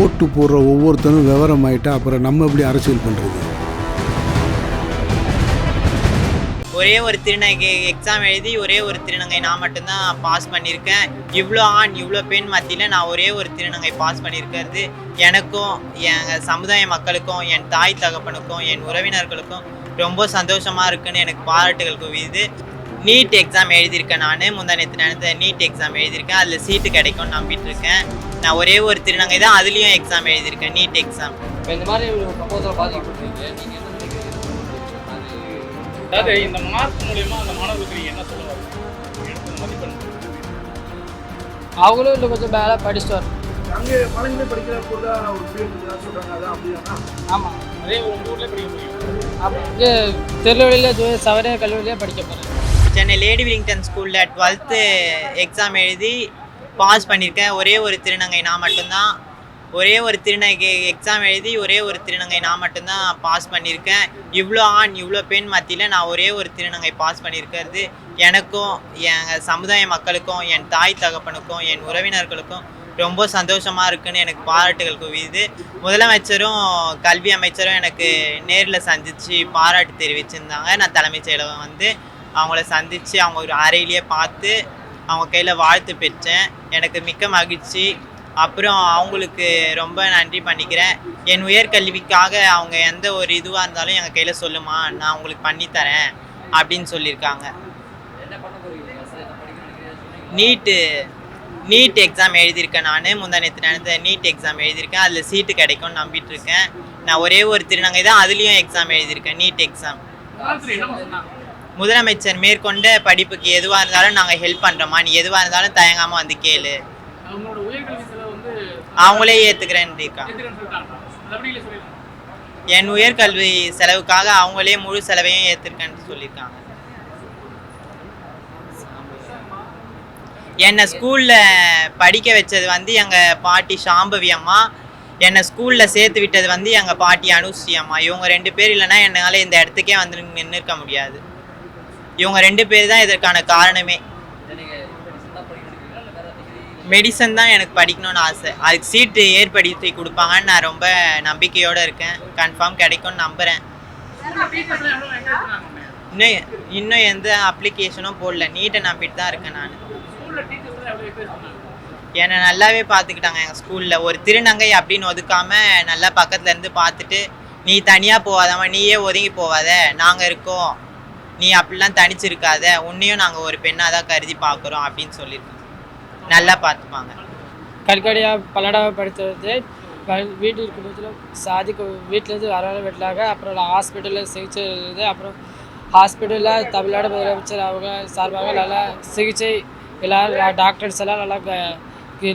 ஓட்டு போடுற ஒவ்வொருத்தனும் விவரம் ஆயிட்டா அப்புறம் நம்ம எப்படி அரசியல் பண்ணுறது ஒரே ஒரு திருநங்கை எக்ஸாம் எழுதி ஒரே ஒரு திருநங்கை நான் மட்டும்தான் பாஸ் பண்ணியிருக்கேன். இவ்வளோ ஆண் இவ்வளோ பெண் மத்தியில் நான் ஒரே ஒரு திருநங்கை பாஸ் பண்ணியிருக்கிறது. எனக்கும் எங்கள் சமுதாய மக்களுக்கும் என் தாய் தகப்பனுக்கும் என் உறவினர்களுக்கும் ரொம்ப சந்தோஷமாக இருக்குன்னு எனக்கு பாராட்டுகள் குவியுது. நீட் எக்ஸாம் எழுதியிருக்கேன் நான். முந்தானத்து நடந்த நீட் எக்ஸாம் எழுதியிருக்கேன். அதில் சீட்டு கிடைக்கும்னு நம்பிட்டு இருக்கேன். நான் ஒரே ஒரு திருநங்கை தான் அதுலேயும் எக்ஸாம் எழுதியிருக்கேன் நீட் எக்ஸாம் இப்போ இந்த மாதிரி ஒரு சம்பவத்தில் பாதிக்கப்பட்டிருக்கீங்க நீங்கள் என்ன நினைக்கிறீங்க? அது அதாவது இந்த மார்க் மூலியமா அந்த மாணவர்களுக்கு என்ன சொல்ல வரீங்க? எடுத்த மதிப்பெண் அவங்களும் இன்னும் கொஞ்சம் மேலே படிச்சுட்டு வரணும். அங்கே மலையில படிக்கிறப்போ தான் ஒரு சொல்றாங்க அதான் அப்படியானா ஆமாம் அதே ஒரு உங்க ஊர்ல படிக்க முடியும் அப்போ இங்கே திருநெல்வேலியில் சவர கல்லூரியிலே படிக்க போகிறேன் சென்னை லேடி வில்லிங்டன் ஸ்கூலில் டுவெல்த்து எக்ஸாம் எழுதி பாஸ் பண்ணியிருக்கேன் ஒரே ஒரு திருநங்கை நான் மட்டும்தான். ஒரே ஒரு திருநங்கை எக்ஸாம் எழுதி ஒரே ஒரு திருநங்கை நான் மட்டும்தான் பாஸ் பண்ணியிருக்கேன் இவ்வளோ ஆண் இவ்வளோ பெண் மத்தியில் நான் ஒரே ஒரு திருநங்கை பாஸ் பண்ணியிருக்கிறது எனக்கும் எங்கள் சமுதாய மக்களுக்கும் என் தாய் தகப்பனுக்கும் என் உறவினர்களுக்கும் ரொம்ப சந்தோஷமாக இருக்குன்னு எனக்கு பாராட்டுகள் குவியுது. முதலமைச்சரும் கல்வி அமைச்சரும் எனக்கு நேரில் சந்தித்து பாராட்டு தெரிவிச்சிருந்தாங்க. நான் தலைமைச் செயலகம் வந்து அவங்கள சந்தித்து அவங்க ஒரு அறையிலேயே பார்த்து அவங்க கையில் வாழ்த்து பெற்றேன். எனக்கு மிக்க மகிழ்ச்சி. அப்புறம் அவங்களுக்கு ரொம்ப நன்றி பண்ணிக்கிறேன். என் உயர்கல்விக்காக அவங்க எந்த ஒரு இதுவாக இருந்தாலும் எங்கள் கையில் சொல்லுமா நான் உங்களுக்கு பண்ணித்தரேன் அப்படின்னு சொல்லியிருக்காங்க. நீட்டு நீட் எக்ஸாம் எழுதியிருக்கேன் நான். முந்தானத்து நடந்த நீட் எக்ஸாம் எழுதியிருக்கேன். அதில் சீட்டு கிடைக்கும்னு நம்பிட்டு இருக்கேன் நான் ஒரே ஒரு திருநங்கை தான் அதுலேயும் எக்ஸாம் எழுதியிருக்கேன் நீட் எக்ஸாம் முதலமைச்சர் மேற்கொண்ட படிப்புக்கு எதுவாக இருந்தாலும் நாங்கள் ஹெல்ப் பண்ணுறோமா நீ எதுவாக இருந்தாலும் தயங்காமல் வந்து கேளு. அவங்களே சொல்லிடலாம் என் உயர்கல்வி செலவுக்காக அவங்களே முழு செலவையும் ஏற்றிருக்கேன்னு சொல்லியிருக்காங்க. என்னை ஸ்கூலில் படிக்க வச்சது வந்து எங்கள் பாட்டி சாம்பவி அம்மா. என்னை ஸ்கூலில் சேர்த்து விட்டது வந்து எங்கள் பாட்டி அனுஸ்ரீ அம்மா. இவங்க ரெண்டு பேர் இல்லைன்னா என்னால் இந்த இடத்துக்கே வந்து நின்று இருக்க முடியாது. இவங்க ரெண்டு பேர் தான் இதற்கான காரணமே. மெடிசன் தான் எனக்கு படிக்கணும்னு ஆசை. அதுக்கு சீட்டு ஏற்படுத்தி கொடுப்பாங்கன்னு நான் ரொம்ப நம்பிக்கையோடு இருக்கேன். கன்ஃபார்ம் கிடைக்கும்னு நம்புகிறேன் இன்னும் இன்னும் எந்த அப்ளிகேஷனும் போடல. நீட்டை நம்பிட்டு தான் இருக்கேன் நான். என்னை நல்லாவே பார்த்துக்கிட்டாங்க எங்கள் ஸ்கூலில் ஒரு திருநங்கை அப்படின்னு ஒதுக்காமல் நல்லா பக்கத்துலேருந்து பார்த்துட்டு நீ தனியாக போகாதம்மா. நீயே ஒதுங்கி போகாத. நாங்கள் இருக்கோம். நீ அப்படிலாம் தனிச்சிருக்காத. உன்னையும் நாங்கள் ஒரு பெண்ணாக தான் கருதி பார்க்குறோம் அப்படின்னு சொல்லியிருக்கோம் நல்லா பார்த்துப்பாங்க. கல்கடியாக பல்லடாவை படித்தது வீட்டில் இருக்கும்போது சாதிக்கு வீட்டிலேருந்து வர விடலாங்க அப்புறம் ஹாஸ்பிட்டலில் சிகிச்சை இருந்தது அப்புறம் ஹாஸ்பிட்டலில் தமிழ்நாடு முதலமைச்சர் அவங்க சார்பாக நல்லா சிகிச்சை எல்லாரும் டாக்டர்ஸ் எல்லாம் நல்லா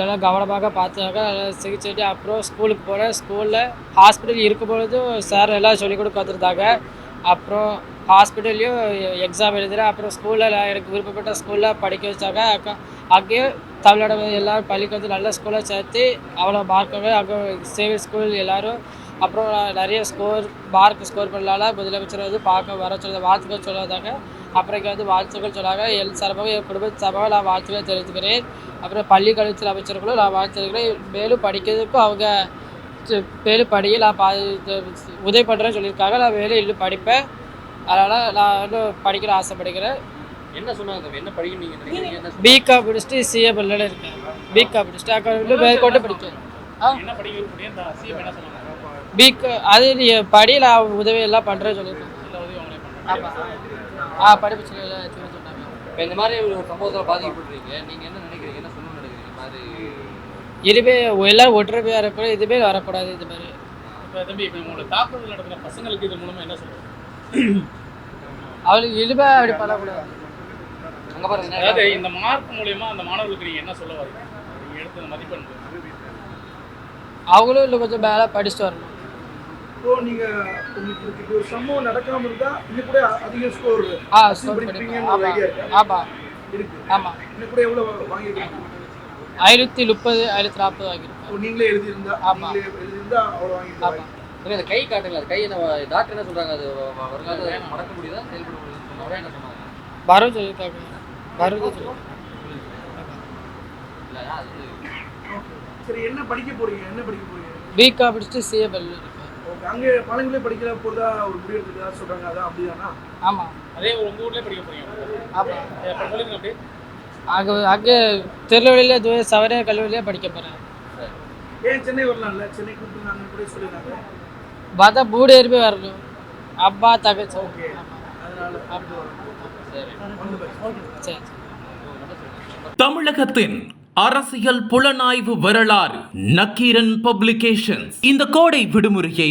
நல்லா கவனமாக பார்த்தாங்க நல்லா சிகிச்சை அப்புறம் ஸ்கூலுக்கு போனேன். ஸ்கூலில் ஹாஸ்பிட்டல் இருக்கும் பொழுதும் சார் எல்லாம் சொல்லிக் கொடுக்க வந்திருந்தாங்க. அப்புறம் ஹாஸ்பிட்டல்லையும் எக்ஸாம் எழுதுகிறேன் அப்புறம் ஸ்கூலில் எனக்கு விருப்பப்பட்ட ஸ்கூலில் படிக்க வச்சாங்க. அக்கா அங்கேயும் தமிழ்நாடு பள்ளிக்கு வந்து நல்ல ஸ்கூலாக சேர்த்து அவ்வளோ மார்க்காக அங்கே சேவை ஸ்கூல் எல்லோரும் அப்புறம் நிறைய ஸ்கோர் மார்க் ஸ்கோர் பண்ணலால முதலமைச்சர் வந்து பார்க்க வர சொல்ல வாழ்த்துக்கள் சொல்லாதாங்க. அப்புறம் இங்கே வந்து வாழ்த்துக்கள் சொன்னாங்க என் சார்பாக என் குடும்ப சார்பாக நான் வாழ்த்துக்களை தெரிவித்துக்கிறேன். அப்புறம் பள்ளி கல்வித்துறை அமைச்சர்களும் நான் வாழ்த்துக்கிறேன். மேலும் படிக்கிறதுக்கும் அவங்க மேலும் படிக்க நான் பா உதவி பண்ணுறேன்னு சொல்லியிருக்காங்க. நான் மேலும் இன்னும் படிப்பேன். அதனால் நான் இன்னும் படிக்கிற ஆசைப்படுகிறேன். என்ன சொன்னாங்க? என்ன படிக்க நீங்கள் நினைக்கிறீங்க? என்ன சொன்னாங்க? பிகாம் முடிச்சுட்டு சிஏ பண்ணல இருக்கேன். பிகாம் முடிச்சுட்டு அக்கா இன்னும் மேற்கொண்டு படிக்கிறேன். பிக அது நீ படி நான் உதவி எல்லாம் பண்ணுறேன்னு சொல்லியிருக்கேன். ஆமாம் ஆ படிப்பு சொல்லி சொன்னாங்க. இப்போ இந்த மாதிரி ஒரு சம்பவத்தில் பாதிக்கப்பட்டிருக்கீங்க. நீங்கள் என்ன நினைக்கிறீங்க? என்ன சொல்லணும்னு நினைக்கிறீங்க? இந்த மாதிரி இதுவே எல்லாரும் ஒற்றுமையாக இருக்கணும் இதுவே வரக்கூடாது இது மாதிரி. இப்போ தம்பி இப்போ உங்களோட தாக்குதல் நடக்கிற பசங்களுக்கு இது மூலமா என்ன சொல்லுங்க அவளுக்கு இனிமே அப்படி பண்ணக்கூடாது அங்கே பாருங்க அதாவது இந்த மார்க் மூலியமா அந்த மாணவர்களுக்கு நீங்க என்ன சொல்ல வரீங்க? நீங்க எடுத்த மதிப்பெண் அவங்களும் இன்னும் கொஞ்சம் மேலே படிச்சுட்டு வரணும். இப்போ நீங்க உங்களுக்கு ஒரு சம்பவம் நடக்காம இருந்தா இன்னும் கூட அதிக ஸ்கோர் ஆ ஸ்கோர் ஐடியா ஆமாம் இருக்கா. ஆமாம் இன்னும் கூட எவ்வளவு வாங்கிருக்கீங்க ஐநூற்றி முப்பது ஐநூற்றி நாற்பது வாங்கியிருக்கேன். நீங்களே எழுதியிருந்தா அவ்வளோ ஆமாம் தம்பி, அந்த கை காட்டுங்களா அது கை என்ன டாக்டர் என்ன சொல்கிறாங்க அது வருங்காலத்தில் மடக்க முடியுதா? செயல்பட முடியுதுன்னு சொன்னாங்க என்ன சொன்னாங்க வரும் சொல்லியிருக்காங்க வரும் சரி என்ன படிக்க போறீங்க? என்ன படிக்க போறீங்க? பிகா படிச்சுட்டு சிஏ இருக்கேன். ஓகே அங்கே பழங்களே படிக்கல போறதா ஒரு முடிவு எடுத்துக்கா சொல்றாங்க அதான் அப்படிதானா? ஆமாம் அதே ஒரு உங்க ஊர்லயே படிக்க போறீங்க. ஆமாம் சொல்லுங்க அப்படியே. அங்கே அங்கே திருநெல்வேலியில் தூய சவரிய கல்லூரியிலே படிக்க போகிறேன் ஏன் சென்னை வரலாம்ல? சென்னை கூப்பிட்டுருந்தாங்க கூட சொல்லியிருந்தாங்க பார்த்தா பூடு ஏறி போய் வரணும். அப்பா தகச்சு ஓகே. சரி. தமிழகத்தின் அரசியல் புலனாய்வு வரலாறு நக்கீரன் பப்ளிகேஷன்ஸ். இந்த கோடை விடுமுறையை